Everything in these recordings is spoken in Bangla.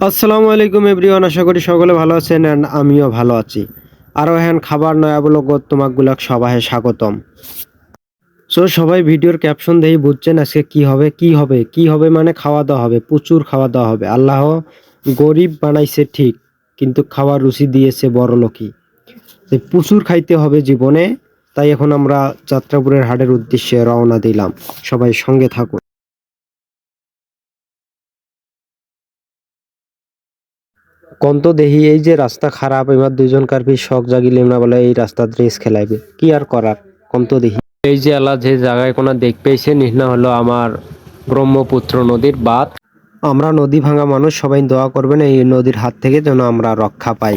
আসসালামু আলাইকুম এভরিওয়ান, আশা করি সকলে ভালো আছেন অ্যান্ড আমিও ভালো আছি। আরও হ্যান খাবার নয় নয়াবলক তোমাকগুলাক সবাই স্বাগতম। সো সবাই ভিডিওর ক্যাপশন দেখেই বুঝছেন আজকে কি হবে কি হবে কি হবে মানে খাওয়া দাওয়া হবে, প্রচুর খাওয়া দাওয়া হবে। আল্লাহ গরিব বানাইছে ঠিক, কিন্তু খাওয়ার রুচি দিয়েছে বড় লোকই। প্রচুর খাইতে হবে জীবনে, তাই এখন আমরা যাত্রাপুরের হাটের উদ্দেশ্যে রওনা দিলাম। সবাই সঙ্গে থাকুন। কন্ত দেহি এই যে রাস্তা খারাপ এবার দুইজন কারপি শখ জাগিলাম না বলে এই রাস্তা রেস খেলাইবে। কি আর করার কন্ত দেহি? এই যে আল্লাহ যে জায়গায় কোনো দেখ পেয়েছে নিহনা হলো আমার ব্রহ্মপুত্র নদীর বাঁধ। আমরা নদী ভাঙা মানুষ সবাই দোয়া করবেন এই নদীর হাত থেকে যেন আমরা রক্ষা পাই।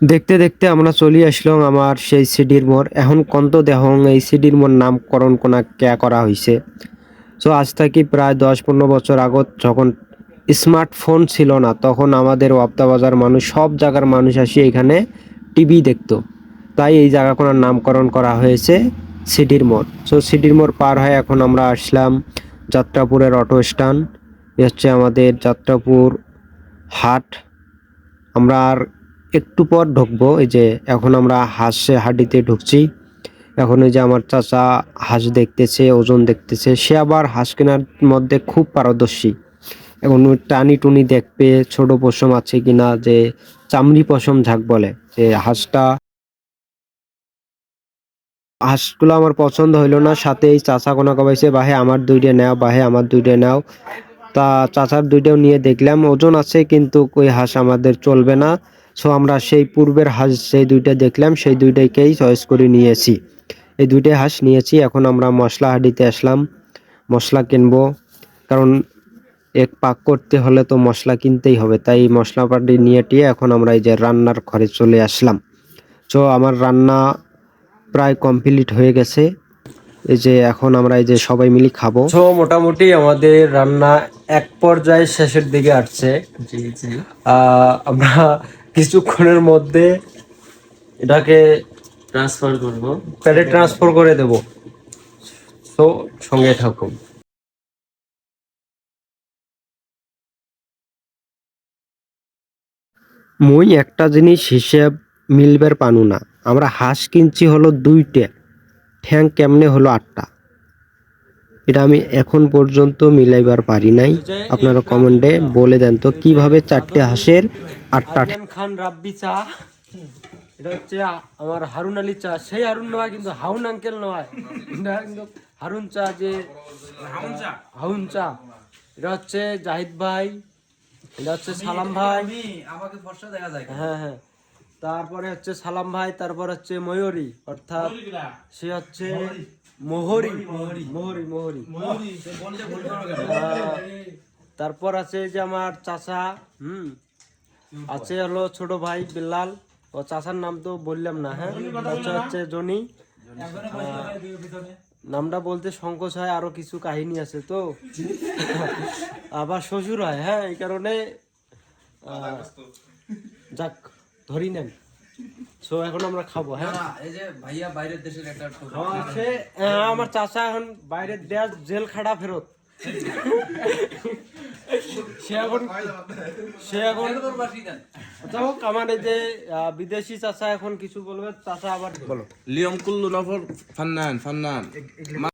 দেখতে দেখতে আমরা চলে আসলাম আমার সেই সিডির মোড়। এখন কন্ত দেহং এই সিডির মোড় নামকরণ কোনা ক্যা করা হয়েছে সো আজ থেকে প্রায় দশ পনেরো বছর আগত যখন স্মার্টফোন ছিল না, তখন আমাদের ওয়াপ্তাবাজার মানুষ, সব জায়গার মানুষ আসি এখানে টিভি দেখতো। তাই এই জায়গাগুলোর নামকরণ করা হয়েছে সিটির মোড়। সো সিটির মোড় পার হয়ে এখন আমরা আসলাম যাত্রাপুরের অটো স্ট্যান্ড। হচ্ছে আমাদের যাত্রাপুর হাট। আমরা আর একটু পর ঢুকবো, এই যে এখন আমরা হাঁসে হাঁডিতে ঢুকছি। এখন এই যে আমার চাচা হাঁস দেখতেছে, ওজন দেখতেছে, সে আবার হাঁস কেনার মধ্যে খুব পারদর্শী। এখন টানি টুনি দেখবে, ছোট পশম আছে কিনা, যে চামড়ি পশম ঝাঁক বলে, যে হাঁসটা, হাঁসগুলো আমার পছন্দ হইল না, সাথে এই চাচা কোনা কবাইছে, বাহে, আমার দুইটা নাও, বাহে, আমার দুইটা নাও। তা চাচার দুইটাও নিয়ে দেখলাম, ওজন আছে কিন্তু ওই হাঁস আমাদের চলবে না। সো আমরা সেই পূর্বের হাঁস, সেই দুইটা দেখলাম, সেই দুইটাকেই চয়েস করে নিয়েছি। এই দুইটাই হাঁস নিয়েছি, এখন আমরা মশলা হাঁড়িতে আসলাম, মশলা কিনবো, কারণ এক পাক করতে হলে তো মশলা কিনতেই হবে। তাই মশলাপাতি নিয়ে টিয়ে এখন আমরা এই যে রান্নার ঘরে চলে আসলাম। তো আমার রান্না প্রায় কমপ্লিট হয়ে গেছে। এই যে এখন আমরা এই যে সবাই মিলে খাব। তো মোটামুটি আমাদের রান্না এক পর্যায়ে শেষের দিকে আসছে। আমরা কিছুক্ষণের মধ্যে এটাকে ট্রান্সফার করব। প্যাডে ট্রান্সফার করে দেব। তো সঙ্গে থাকুন। মুই একটা জিনিস হিসেব মিলবার পানু না। আমরা হাঁস কিনছি হলো দুইটা ঠ্যাং কেমনে হলো আটটা? এটা আমি এখন পর্যন্ত মিলাইবার পারি নাই। আপনারা কমেন্টে বলে দেন তো কীভাবে চারটে হাঁসের আটটা খান রাব্বি চা। এটা হচ্ছে আমার হারুন আলী চা। সেই হারুন নয় কিন্তু হাউন আঙ্কেল নয়। কিন্তু হারুন চা যে হাউন চা। এটা হচ্ছে জাহিদ ভাই। এটা হচ্ছে সালাম ভাই। আমাকে ফর্সা দেখা যায় হ্যাঁ হ্যাঁ। তারপরে হচ্ছে সালাম ভাই তারপর হচ্ছে ময়ূরী। অর্থাৎ সে হচ্ছে মোহরি। মোহরি। মোহরি তারপর আছে যে আমার চাচা হুম? আছে হলো ছোট ভাই বিল্লাল। ও চাচার নাম তো বললাম না হ্যাঁ? চাচা হচ্ছে জনি। নামটা বলতে সংকোচ হয় আরও কিছু কাহিনী আছে তো। আবার শ্বশুর হয় হ্যাঁ এই কারণে যাক ধরি নেন। সো এখন আমরা খাব হ্যাঁ। এই যে ভাইয়া বাইরের দেশের একটা আছে। আমার চাচা এখন বাইরের দেশ জেল খাটা ফেরত। সে এখন সে এখন বিদেশি চাষা এখন কিছু বলবে চাষা আবার বলো। লিয়ম কুল্লু নফর ফান্নান ফান্নান।